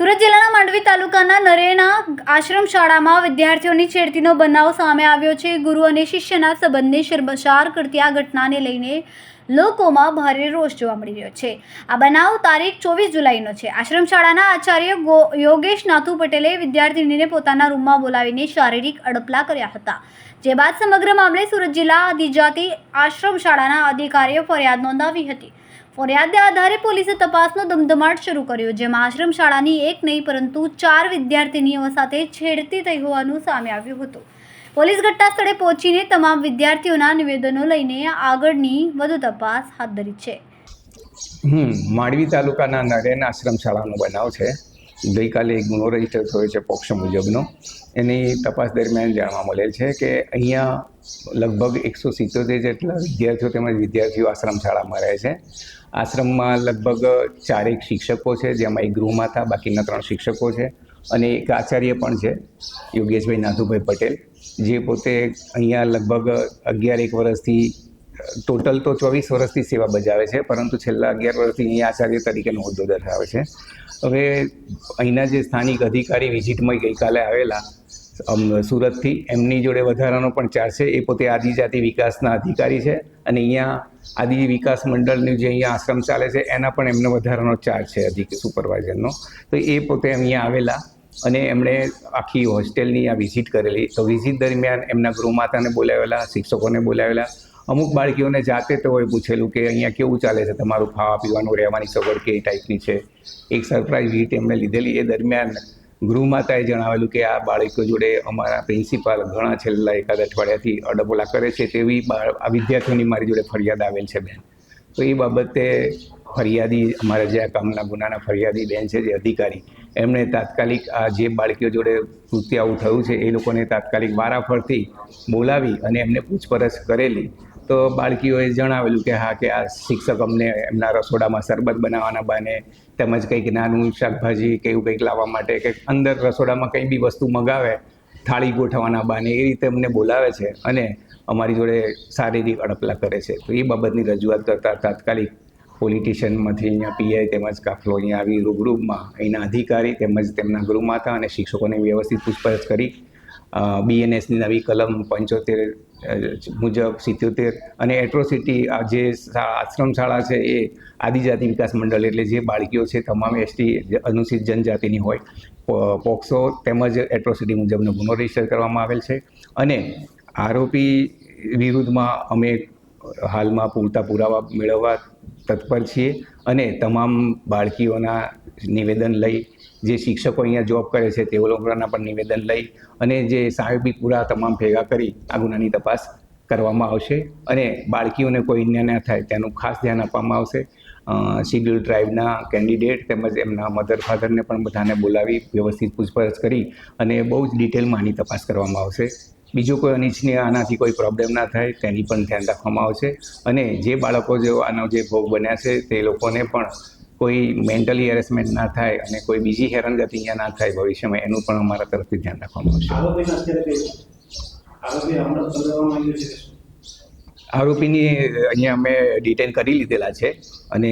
માંડવી તાલુકાના નરેના આશ્રમ શાળામાં વિદ્યાર્થીઓની છેડતીનો બનાવ સામે આવ્યો છે. ગુરુ અને શિષ્યના સંબંધને શર્મસાર કરતી આ ઘટનાને લઈને લોકોમાં ભારે રોષ જોવા મળી રહ્યો છે. આ બનાવ તારીખ ચોવીસ જુલાઈનો છે. આશ્રમ શાળાના આચાર્ય યોગેશ નાથુ પટેલે વિદ્યાર્થીનીને પોતાના રૂમમાં બોલાવીને શારીરિક અડપલા કર્યા હતા. જે બાદ સમગ્ર મામલે સુરત જિલ્લા આદિજાતિ આશ્રમ શાળાના અધિકારીઓ ફરિયાદ નોંધાવી હતી. ફરિયાદના આધારે પોલીસે તપાસનો ધમધમાટ શરૂ કર્યો, જેમાં આશ્રમ શાળાની એક નહીં, પરંતુ ચાર વિદ્યાર્થીનીઓ સાથે છેડતી થઈ હોવાનું સામે આવ્યું હતું. પોલીસ ઘટના સ્થળે પહોંચીને તમામ વિદ્યાર્થીઓના નિવેદનો લઈને આગળની વધુ તપાસ હાથ ધરી છે. માંડવી તાલુકાના નરેન આશ્રમ શાળાનો બનાવ છે. ગઈકાલે એક ગુનો રજિસ્ટર થયો છે પોક્ષ મુજબનો. એની તપાસ દરમિયાન જાણવા મળેલ છે કે અહીંયા લગભગ એકસો સિત્તોતેર જેટલા વિદ્યાર્થીઓ તેમજ વિદ્યાર્થીઓ આશ્રમ શાળામાં રહે છે. આશ્રમમાં લગભગ ચારેક શિક્ષકો છે, જેમાં એક ગૃહમાતા બાકીના ત્રણ શિક્ષકો છે અને એક આચાર્ય પણ છે, યોગેશભાઈ નાથુભાઈ પટેલ, જે પોતે અહીંયા લગભગ અગિયાર એક વર્ષથી ટોટલ તો ચોવીસ વર્ષથી સેવા બજાવે છે, પરંતુ છેલ્લા અગિયાર વર્ષથી અહીંયા આચાર્ય તરીકેનો હોદ્દો ધરાવે છે. હવે અહીંના જે સ્થાનિક અધિકારી વિઝિટમાં ગઈકાલે આવેલા સુરતથી, એમની જોડે વધારાનો પણ ચાર્જ છે. એ પોતે આદિજાતિ વિકાસના અધિકારી છે અને અહીંયા આદિ વિકાસ મંડળનું જે અહીંયા આશ્રમ ચાલે છે, એના પણ એમનો વધારાનો ચાર્જ છે અધિક સુપરવાઇઝરનો. તો એ પોતે અહીંયા આવેલા અને એમણે આખી હોસ્ટેલની આ વિઝિટ કરેલી. તો વિઝિટ દરમિયાન એમના ગૃહમાતાને બોલાવેલા, શિક્ષકોને બોલાવેલા અમુક બાળકીઓને જાતે તો હોય પૂછેલું કે અહીંયા કેવું ચાલે છે? તમારું ખાવા પીવાનું, રહેવાની સગવડ કેવી ટાઈપની છે? એક સરપ્રાઇઝ વિઝિટ એમણે લીધેલી. એ દરમિયાન ગૃહમાતાએ જણાવેલું કે આ બાળકો જોડે અમારા પ્રિન્સિપાલ ઘણા છેલ્લા એકાદ અઠવાડિયાથી અડબોલા કરે છે તેવી આ વિદ્યાર્થીઓની મારી જોડે ફરિયાદ આવેલ છે બેન. તો એ બાબતે ફરિયાદી, અમારા જે આ કામના ગુનાના ફરિયાદી બેન છે, જે અધિકારી, એમણે તાત્કાલિક આ જે બાળકીઓ જોડે કૃત્ય આવું થયું છે, એ લોકોને તાત્કાલિક વારાફરતી બોલાવી અને એમને પૂછપરછ કરેલી. તો બાળકીઓએ જણાવેલું કે હા, કે આ શિક્ષક અમને એમના રસોડામાં શરબત બનાવવાના બહાને તેમજ કંઈક નાનું શાકભાજી કે એવું કંઈક લાવવા માટે કે અંદર રસોડામાં કંઈ બી વસ્તુ મગાવે, થાળી ગોઠવવાના બહાને, એ રીતે અમને બોલાવે છે અને અમારી જોડે શારીરિક અડપલા કરે છે. તો એ બાબતની રજૂઆત કરતાં તાત્કાલિક પોલિટિશિયનમાંથી અહીંયા પીઆઈ તેમજ કાફલો અહીંયા આવી રૂબરૂમાં અહીંના અધિકારી તેમજ તેમના ગૃહમાતા અને શિક્ષકોને વ્યવસ્થિત પૂછપરછ કરી બીએનએસની નવી કલમ પંચોતેર મુજબ સિત્યોતેર અને એટ્રોસિટી જે આશ્રમ શાળા છે એ આદિજાતિ વિકાસ મંડળ એટલે જે બાળકીઓ છે, તમામ એસટી અનુસૂચિત જનજાતિની હોય પોક્સો તેમજ એટ્રોસિટી મુજબનો ગુનો રજિસ્ટર કરવામાં આવેલ છે. અને આરોપી વિરુદ્ધમાં અમે હાલમાં પૂરતા પુરાવા મેળવવા તત્પર છીએ અને તમામ બાળકીઓના નિવેદન લઈ જે શિક્ષકો અહીંયા જોબ કરે છે તેઓ લોકોના પણ નિવેદન લઈ અને જે સાહેબી પૂરા તમામ ભેગા કરી આ ગુનાની તપાસ કરવામાં આવશે અને બાળકીઓને કોઈ અન્યાય ના થાય તેનું ખાસ ધ્યાન આપવામાં આવશે. શિડ્યુલ ટ્રાઇબના કેન્ડિડેટ તેમજ એમના મધર ફાધરને પણ બધાને બોલાવી વ્યવસ્થિત પૂછપરછ કરી અને બહુ જ ડિટેલમાં આની તપાસ કરવામાં આવશે. બીજું કોઈ અનિચ્છનીય આનાથી કોઈ પ્રોબ્લેમ ના થાય તેની પણ ધ્યાન રાખવામાં આવશે. અને જે બાળકો જે આનો જે ભોગ બન્યા છે તે લોકોને પણ કોઈ મેન્ટલી હેરેસમેન્ટ ના થાય અને કોઈ બીજી હેરાનગતિ અહીંયા ના થાય ભવિષ્યમાં એનું પણ અમારા તરફથી ધ્યાન રાખવામાં આવશે. આરોપીને અહીંયા અમે ડિટેન કરી લીધેલા છે અને